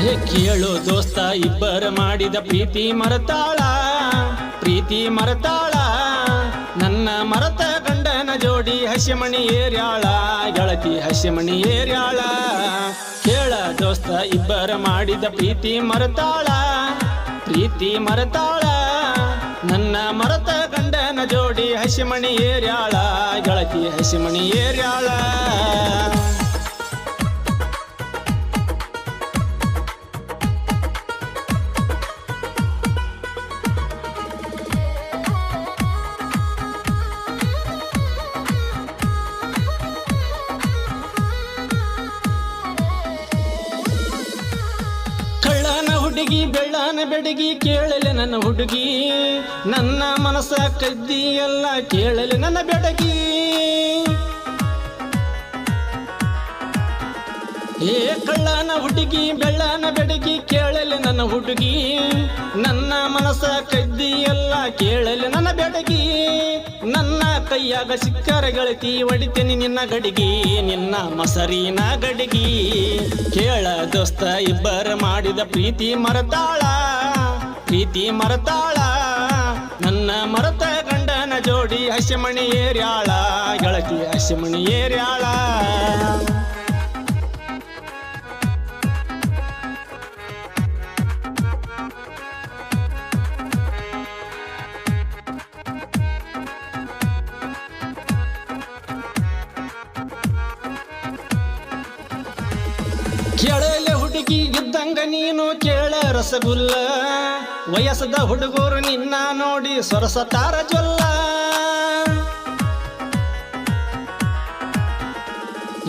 ಹೇ ಕೇಳು ದೋಸ್ತ, ಇಬ್ಬರ ಮಾಡಿದ ಪ್ರೀತಿ ಮರತಾಳ? ಪ್ರೀತಿ ಮರತಾಳ? ನನ್ನ ಮರತ ಗಂಡನ ಜೋಡಿ ಹಸಿಮಣಿ ಏರ್ಯಾಳ? ಗೆಳತಿ ಹಸಿಮಣಿ ಏರ್ಯಾಳ? ಕೇಳ ದೋಸ್ತ, ಇಬ್ಬರ ಮಾಡಿದ ಪ್ರೀತಿ ಮರತಾಳ? ಪ್ರೀತಿ ಮರತಾಳ? ನನ್ನ ಮರತ ಗಂಡನ ಜೋಡಿ ಹಸಿಮಣಿ ಏರ್ಯಾಳ? ಗೆಳತಿ ಹಸಿಮಣಿ ಏರ್ಯಾಳ? ಹುಡುಗಿ ಬೆಳ್ಳನ ಬೆಡಗಿ, ಕೇಳಲೆ ನನ್ನ ಹುಡುಗಿ. ನನ್ನ ಮನಸ್ಸ ಕದ್ದಿ ಎಲ್ಲ ಕೇಳಲೆ ನನ್ನ ಬೆಡಗಿ. ಏ ಕಳ್ಳನ ಹುಡುಗಿ, ಬೆಳ್ಳನ ಬೆಡಗಿ, ಕೇಳಲೆ ನನ್ನ ಹುಡುಗಿ. ನನ್ನ ಮನಸ್ಸ ಕದ್ದಿ ಎಲ್ಲ ಕೇಳಲೆ ನನ್ನ ಬೆಡಗಿ. ಕೈಯಾಗ ಸಿಕ್ಕರ ಗೆಳತಿ ಒಡಿತೇನೆ ನಿನ್ನ ಗಡಿಗಿ, ನಿನ್ನ ಮಸರಿನ ಗಡಿಗಿ. ಕೇಳ ದೋಸ್ತ, ಇಬ್ಬರ ಮಾಡಿದ ಪ್ರೀತಿ ಮರತಾಳ ಪ್ರೀತಿ ಮರತಾಳ. ನನ್ನ ಮರತ ಗಂಡನ ಜೋಡಿ ಹಸಿಮಣಿ ಏರ್ಯಾಳ, ಗೆಳತಿ ಹಸಿಮಣಿ ಏರ್ಯಾಳ. ನೀನು ಕೇಳ ರಸಗುಲ್ಲ. ವಯಸ್ಸದ ಹುಡುಗರು ನಿನ್ನ ನೋಡಿ ಸೊರಸತಾರ ಜೊಲ್ಲ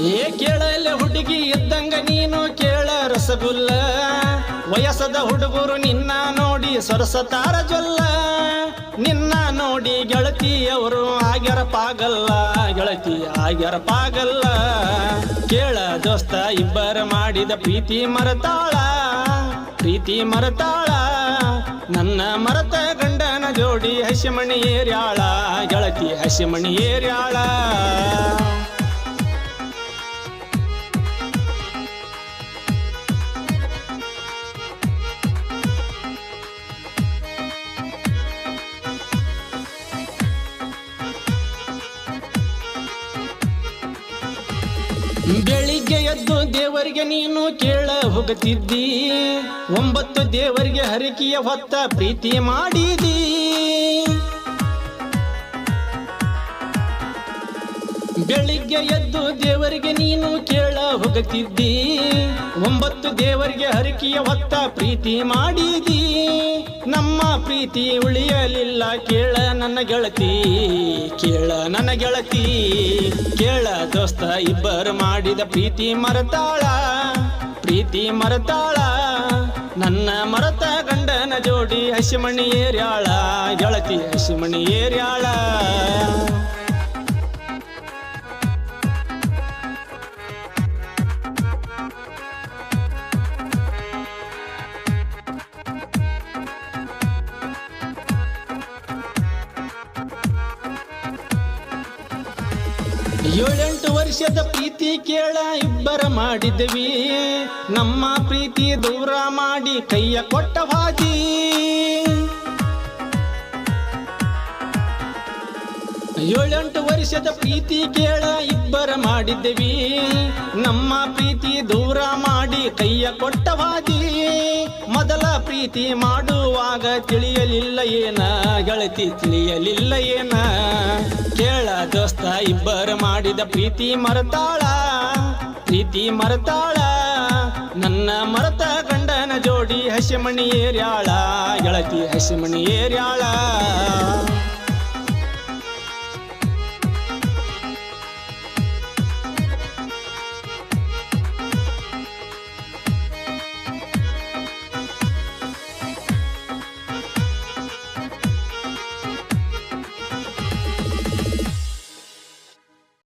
ಏ ಕೇಳಲೆ ಹುಡುಗಿ ಇದ್ದಂಗ ನೀನು ಕೇಳ ರಸಗುಲ್ಲ. ವಯಸ್ಸದ ಹುಡುಗರು ನಿನ್ನ ನೋಡಿ ಸೊರಸತಾರ ಜೊಲ್ಲ ನಿನ್ನ ನೋಡಿ ಗೆಳತಿಯವರು ಆಗ್ಯಾರ ಪಾಗಲ್ಲ. ಗೆಳತಿ ಆಗ್ಯಾರ ಪಾಗಲ್ಲ. ಕೇಳ ದೋಸ್ತ ಇಬ್ಬರ ಮಾಡಿದ ಪ್ರೀತಿ ಮರತಾಳ. ಪ್ರೀತಿ ಮರತಾಳ. ನನ್ನ ಮರತ ಗಂಡನ ಜೋಡಿ ಹಸಿಮಣಿ ಏರ್ಯಾಳ. ಗೆಳತಿ ಹಸಿಮಣಿ ಏರ್ಯಾಳ. ಬೆಳಿಗ್ಗೆ ಎದ್ದು ದೇವರಿಗೆ ನೀನು ಕೇಳ ಹೋಗುತ್ತಿದ್ದಿ ಒಂಬತ್ತು ದೇವರಿಗೆ ಹರಕಿಯ ಹೊತ್ತ ಪ್ರೀತಿ ಮಾಡಿದಿ. ಬೆಳಿಗ್ಗೆ ಎದ್ದು ದೇವರಿಗೆ ನೀನು ಕೇಳ ಹೋಗುತ್ತಿದ್ದಿ ಒಂಬತ್ತು ದೇವರಿಗೆ ಹರಕಿಯ ಹೊತ್ತ ಪ್ರೀತಿ ಮಾಡಿದಿ. ನಮ್ಮ ಪ್ರೀತಿ ಉಳಿಯಲಿಲ್ಲ. ಕೇಳ ನನ್ನ ಗೆಳತಿ, ಕೇಳ ನನ್ನ ಗೆಳತಿ, ಕೇಳ ದೋಸ್ತ, ಇಬ್ಬರು ಮಾಡಿದ ಪ್ರೀತಿ ಮರತಾಳ ಪ್ರೀತಿ ಮರತಾಳ. ನನ್ನ ಮರತ ಗಂಡನ ಜೋಡಿ ಹಸಿಮಣಿ ಏರ್ಯಾಳ, ಗೆಳತಿ ಹಸಿಮಣಿ ಏರ್ಯಾಳ. ಏಳೆಂಟು ವರ್ಷದ ಪ್ರೀತಿ ಕೇಳ ಇಬ್ಬರ ಮಾಡಿದ್ವಿ. ನಮ್ಮ ಪ್ರೀತಿ ದೂರ ಮಾಡಿ ಕೈಯ ಕೊಟ್ಟ ಹಾದಿ. ಏಳೆಂಟು ವರ್ಷದ ಪ್ರೀತಿ ಕೇಳ ಇಬ್ಬರ ಮಾಡಿದ್ವಿ. ನಮ್ಮ ಪ್ರೀತಿ ದೂರ ಮಾಡಿ ಕೈಯ ಕೊಟ್ಟ ಹಾದಿ. ಮೊದಲ ಪ್ರೀತಿ ಮಾಡುವಾಗ ತಿಳಿಯಲಿಲ್ಲ ಏನ? ಗೆಳತಿ ತಿಳಿಯಲಿಲ್ಲ ಏನ? ಕೇಳ ದೋಸ್ತ, ಇಬ್ಬರ ಮಾಡಿದ ಪ್ರೀತಿ ಮರತಾಳ? ಪ್ರೀತಿ ಮರತಾಳ? ನನ್ನ ಮರತ ಗಂಡನ ಜೋಡಿ ಹಸಿಮಣಿ ಏರ್ಯಾಳ? ಗೆಳತಿ ಹಸಿಮಣಿ ಏರ್ಯಾಳ?